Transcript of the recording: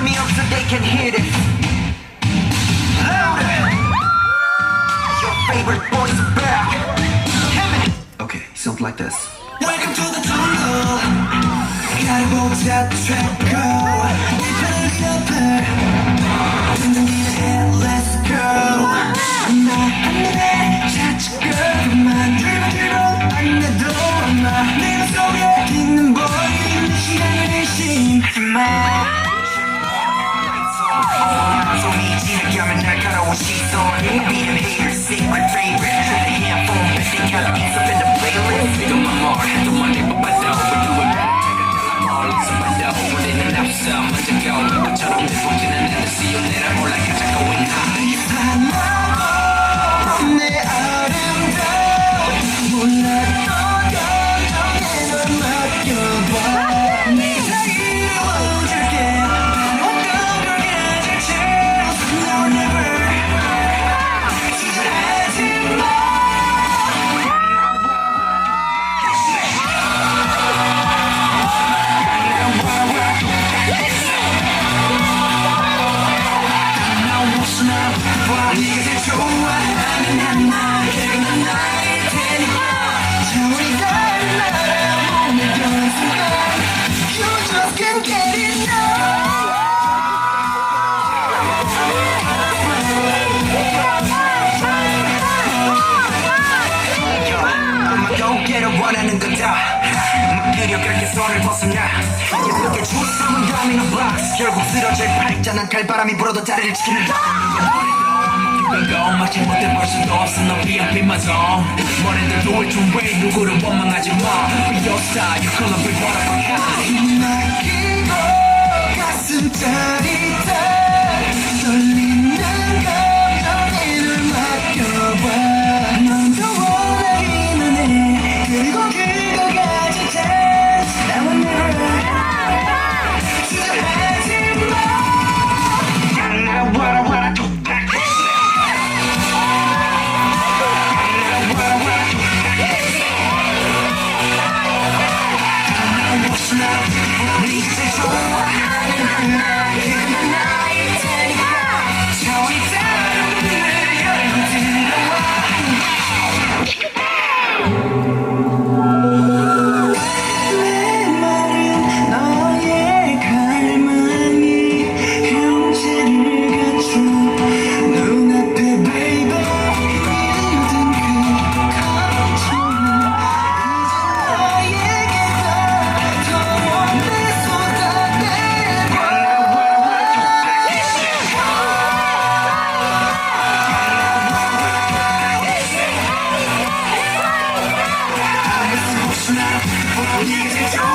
turn me up so they can hear this. Louder! Your favorite back. Okay, sounds like this. Welcome to the jungle. Gotta go to. on. Being a secret, secret, favorite. Handful, bitch, they got a piece of it. 썰을 벗었냐? 예쁘게 주섬은 감이는 박스 결국 쓰러질 팔자난 갈바람이 불어도 자리를 지키는 건 마치 못해 벌 수도 없어. 넌 VIP만 성 머리들 도울 준왜? 누구를 원망하지 마. Be your star, you could be one of a kind 이 날끼고 가슴 짜릿해 Easy, Joe.